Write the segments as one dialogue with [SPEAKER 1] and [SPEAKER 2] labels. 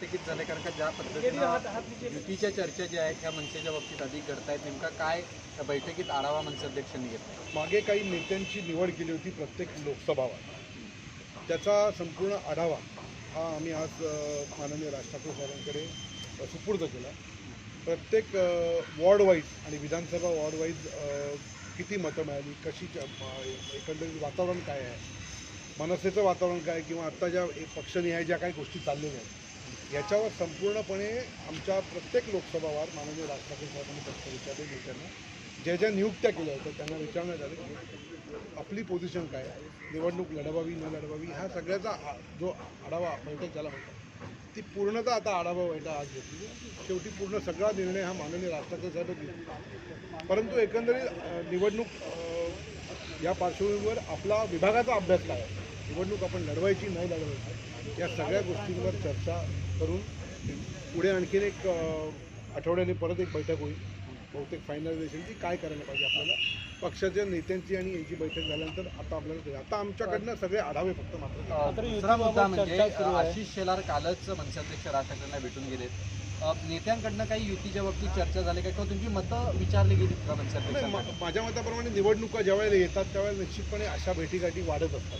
[SPEAKER 1] बैठकीत झाले? कारण का ज्या पद्धतीनं युतीच्या चर्चा ज्या आहेत ह्या मनसेच्या बाबतीत अधिक घडतायत नेमका काय त्या बैठकीत आढावा मनसे अध्यक्षांनी घेतला?
[SPEAKER 2] मागे काही नेत्यांची निवड केली होती प्रत्येक लोकसभावर त्याचा संपूर्ण आढावा हा आम्ही आज माननीय राज ठाकरे साहेबांकडे सुपूर्द केला. प्रत्येक वॉर्ड वाईज आणि विधानसभा वॉर्ड वाईज किती मतं मिळाली कशी च- एकंदरीत वातावरण काय आहे मनसेचं वातावरण काय किंवा आत्ता ज्या एक पक्षनिहाय ज्या काही गोष्टी चाललेल्या आहेत याच्यावर संपूर्णपणे आमच्या प्रत्येक लोकसभावर माननीय राज ठाकरे साहेबांनी प्रश्न विचारले नेत्यांना ज्या ज्या नियुक्त्या केल्या होत्या त्यांना विचारण्यात आलं की आपली पोझिशन काय आहे? निवडणूक लढवावी न लढवावी हा सगळ्याचा आ- जो आढावा बैठक ज्याला म्हणतात ती पूर्णतः आता आढावा बैठक आज घेतली. शेवटी पूर्ण सगळा निर्णय हा माननीय राज ठाकरे घेतला. परंतु एकंदरीत निवडणूक या पार्श्वभूमीवर आपला विभागाचा अभ्यास काय आहे? निवडणूक आपण लढवायची नाही लढवायची या सगळ्या गोष्टींवर चर्चा करून पुढे आणखीन एक आठवड्याने परत एक बैठक होईल. बहुतेक फायनलायझेशनची काय करायला पाहिजे आपल्याला. पक्षाच्या नेत्यांची आणि यांची बैठक झाल्यानंतर आता आपल्याला आता आमच्याकडनं सगळे आढावे फक्त मात्र.
[SPEAKER 1] अ, दुसरा मुद्दा म्हणजे आशिष शेलार कालच मनसे अध्यक्ष राज ठाकरेंना भेटून गेलेत. नेत्यांकडनं काही युतीच्या बाबतीत चर्चा झाली का? किंवा तुमची मतं विचारली गेली का
[SPEAKER 2] माझ्या मताप्रमाणे निवडणुका ज्या वेळेला येतात त्यावेळेला निश्चितपणे अशा भेटीगाठी वाढत असतात.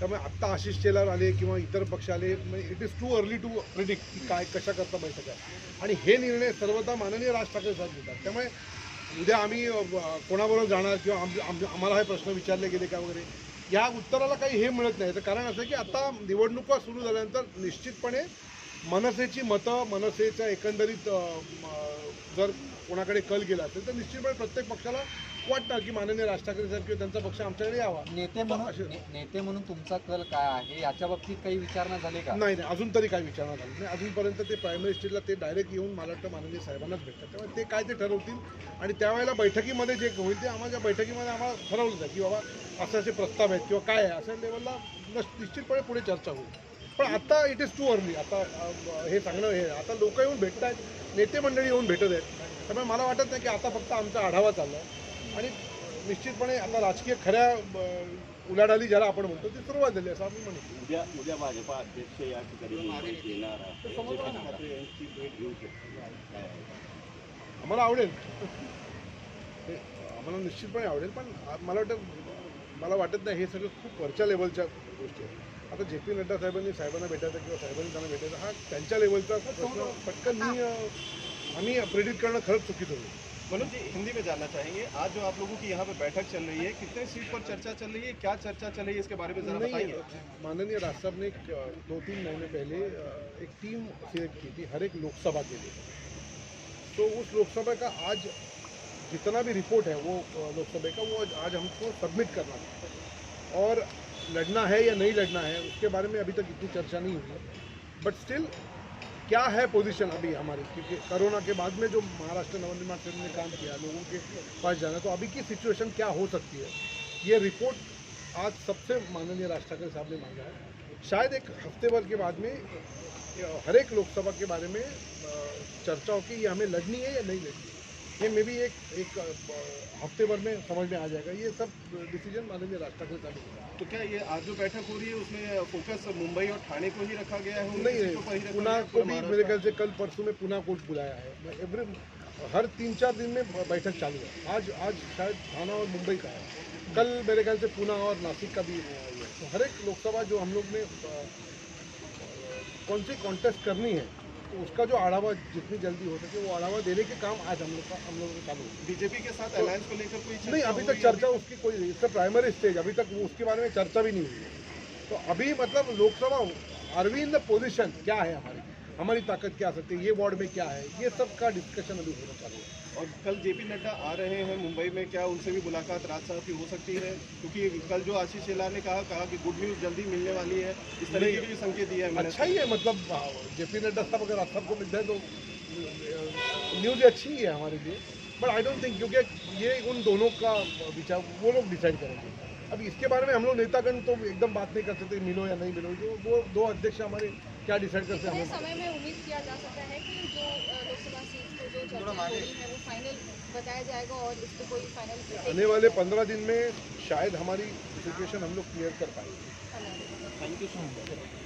[SPEAKER 2] त्यामुळे आत्ता आशिष शेलार आले किंवा इतर पक्ष आले it is too early to predict की काय कशा करता बैठक आहे. आणि हे निर्णय सर्वदा माननीय राज ठाकरे साहेब घेतात. त्यामुळे उद्या आम्ही कोणाबरोबर जाणार किंवा आम- आम्हाला हे प्रश्न विचारले गेले का वगैरे या उत्तराला काही हे मिळत नाही. तर कारण असं आहे की आता निवडणुका सुरू झाल्यानंतर निश्चितपणे मनसेची मतं मनसेच्या एकंदरीत जर कोणाकडे कल गेला असेल तर निश्चितपणे प्रत्येक पक्षाला वाटतं की माननीय राज ठाकरे साहेब किंवा त्यांचा पक्ष आमच्याकडे यावा.
[SPEAKER 1] नेते म्हणून नेते म्हणून तुमचा कल काय आहे? याच्या बाबतीत काही विचारणा झाली का?
[SPEAKER 2] नाही नाही. अजून तरी काही विचारणा झाली नाही. अजूनपर्यंत ते प्रायमरी स्टेजला ते डायरेक्ट येऊन मला वाटतं माननीय साहेबांनाच भेटतात. त्यामुळे ते काय ते ठरवतील? आणि त्यावेळेला बैठकीमध्ये जे होईल ते आम्हाला बैठकीमध्ये आम्हाला ठरवलं जाईल की बाबा असे असे प्रस्ताव आहेत किंवा काय आहे. अशा लेवलला नस- निश्चितपणे पुढे चर्चा होईल. पण आता इट इज टू अर्ली आता अ, हे सांगणं हे आता लोक येऊन भेटत आहेत नेते मंडळी येऊन भेटत आहेत. त्यामुळे मला वाटत नाही की आता फक्त आमचा आढावा चालला आहे आणि निश्चितपणे आता राजकीय खऱ्या उलाढाली ज्याला आपण म्हणतो ती सुरुवात झाली असं आपण म्हणतो
[SPEAKER 3] उद्या उद्या भाजपा अध्यक्ष या ठिकाणी मुंबईत येणार आहे? जयंत ठाकरे यांची भेट घेऊ शकतो?
[SPEAKER 2] आम्हाला आवडेल. हे आम्हाला निश्चितपणे आवडेल पण आ- मला वाटतं मला वाटत नाही हे सगळं खूप वरच्या लेवलच्या गोष्टी आहेत. आता जे पी नड्डा साहेबांनी साहेबांना भेटायचं किंवा साहेबांनी त्यांना भेटायचं हा त्यांच्या लेवलचा प्रश्न पटकन मी अ, आम्ही प्रेडिक्ट करणं खरंच चुकीचं होईल.
[SPEAKER 4] मनोज जी हिंदी में जानना चाहेंगे। आज जो आप लोगों की यहाँ पे बैठक चल रही है कितने सीट पर चर्चा चल रही है? क्या चर्चा चल रही है? इसके बारे में जरा बताइए।
[SPEAKER 2] माननीय राज साहब ने दो तीन महीने पहले एक टीम सिलेक्ट की थी हर एक लोकसभा के लिए। तो उस लोकसभा का आज जितना भी रिपोर्ट है वो लोकसभा का वो आज हमको सबमिट करना है और लड़ना है या नहीं लड़ना है उसके बारे में अभी तक इतनी चर्चा नहीं हुई बट स्टिल क्या है पोजीशन अभी हमारी? क्योंकि कोरोना के बाद में जो महाराष्ट्र नवनिर्माण सेना ने काम किया, लोगों के पास जाना तो अभी की सिचुएशन क्या हो सकती है? ये रिपोर्ट आज सबसे माननीय राज ठाकरे साहब ने मांगा है। शायद एक हफ़्ते भर के बाद में हर एक लोकसभा के बारे में चर्चा हो कि ये हमें लड़नी है या नहीं लड़नी है? ये मे भी एक एक हफ़्ते भर में समझ में आ जाएगा। ये सब डिसीज़न माननीय ठाकरे साहब ने
[SPEAKER 4] तो क्या ये आज जो बैठक हो रही है उसमें फोकस मुंबई और ठाणे को ही रखा गया है?
[SPEAKER 2] नहीं पुणे को भी मेरे ख्याल से कल परसों में पुणे को बुलाया है। एवरी हर तीन चार दिन में बैठक चालू है। आज आज शायद थाना और मुंबई का है। कल मेरे ख्याल से पुणे और नासिक का भी है। तो हर एक लोकसभा जो हम लोग ने कौन सी कॉन्टेस्ट करनी है तो उसका जो आड़ावा जितनी जल्दी हो सके वो आड़ावा देने के काम आज हम लोग का हम लोगों का चालू
[SPEAKER 4] बीजेपी के साथ अलायंस को लेकर कोई
[SPEAKER 2] नहीं अभी तक चर्चा उसकी कोई नहीं इसका प्राइमरी स्टेज अभी तक वो उसके बारे में चर्चा भी नहीं हुई है। तो अभी मतलब Lok Sabha are we in the position क्या है हमारी? हमारी ताकत क्या सकती है ये वार्ड में क्या है? ये सब का डिस्कशन अभी होना चालू है।
[SPEAKER 4] और कल जेपी नड्डा आ रहे हैं मुंबई में क्या उनसे भी मुलाकात राज साहब की हो सकती है? क्योंकि कल जो आशीष शेलार ने कहा कहा कि गुड न्यूज़ जल्दी मिलने वाली है इस तरीके के भी संकेत दिया है
[SPEAKER 2] अच्छा ही है मतलब जे पी नड्डा साहब अगर आप सबको मिल जाए तो न्यूज़ अच्छी ही है हमारे लिए। बट आई डोंट थिंक क्योंकि ये उन दोनों का विचार वो लोग डिसाइड करेंगे। अब इसके बारे में हम लोग नेतागण तो एकदम बात नहीं कर सकते मिलो या नहीं मिलो जो वो दो अध्यक्ष हमारे क्या डिसाइड करते हैं
[SPEAKER 5] समय में उम्मीद किया जा सकता है कि जो लोकसभा सीट फाइनल बताया जाएगा और कोई फाइनल
[SPEAKER 2] आने वाले पंद्रह दिन में शायद हमारी सिचुएशन हम लोग क्लियर कर पाएंगे।
[SPEAKER 3] Thank you so much